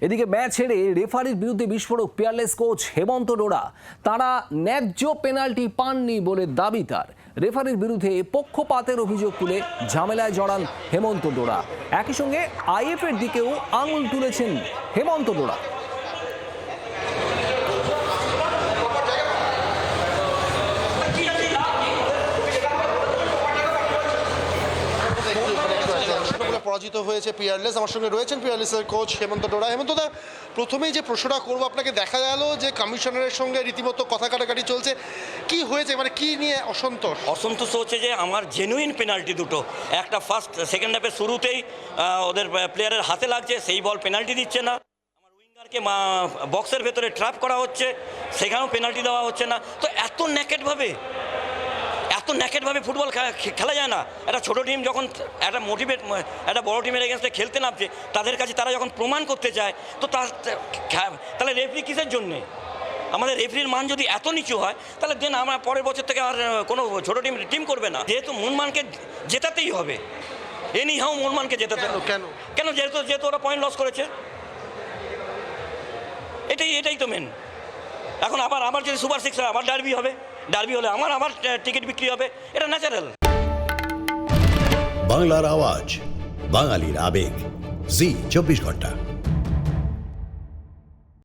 এদিকে ম্যাচ হেরে রেফারির বিরুদ্ধে বিস্ফোরক পিয়ারলেস কোচ হেমন্ত ডোরা তারা ন্যায্য পেনাল্টি পাননি বলে দাবি তার। রেফারির বিরুদ্ধে পক্ষপাতের অভিযোগ তুলে ঝামেলায় জড়ান হেমন্ত ডোরা একই সঙ্গে আইএফের দিকেও আঙুল তুলেছেন হেমন্ত ডোরা বলে পরাজিত হয়েছে পিয়ারলেস। আমার সঙ্গে রয়েছেন পিয়ারলেসের কোচ হেমন্ত ডোরা। হেমন্ত দা, প্রথমেই যে প্রশ্নটা করব, আপনাকে দেখা গেল যে কমিশনারের সঙ্গে রীতিমতো কথা কাটাকাটি চলছে। কি হয়েছে? মানে কি নিয়ে অসন্তোষ? অসন্তোষ হচ্ছে যে আমার জেনুইন পেনাল্টি দুটো। একটা ফার্স্ট সেকেন্ড হাফের শুরুতেই ওদের প্লেয়ারের হাতে লাগছে, সেই বল পেনাল্টি দিচ্ছে না। উইঙ্গারকে বক্সের ভেতরে ট্র্যাপ করা হচ্ছে, সেখানেও পেনাল্টি দেওয়া হচ্ছে না। তো এত ন্যাকেটভাবে এত ন্যাকেটভাবে ফুটবল খেলা যায় না। একটা ছোটো টিম যখন একটা মোটিভেট একটা বড় টিমের এগেনস্টে খেলতে নামছে তাদের কাছে তারা যখন প্রমাণ করতে চায় তো তার তাহলে রেফরি কিসের জন্যে? আমাদের রেফরির মান যদি এত নিচু হয় তাহলে দেন আমরা পরের বছর থেকে আর কোনো ছোটো টিম টিম করবে না। যেহেতু মুনমানকে জেতাতেই হবে। এনি হাও মুনমানকে জেতাতে কেন কেন? যেহেতু যেহেতু ওরা পয়েন্ট লস করেছে। এটাই এটাই তো মেন এখন আবার আমার যদি সুপার সিক্স আমার ডারবি হবে। ডার্বি হলে আমার আমার টিকিট বিক্রি হবে। এটা ন্যাচারাল বাংলার আওয়াজ, বাঙালির আবেগ। জি, চব্বিশ ঘণ্টা।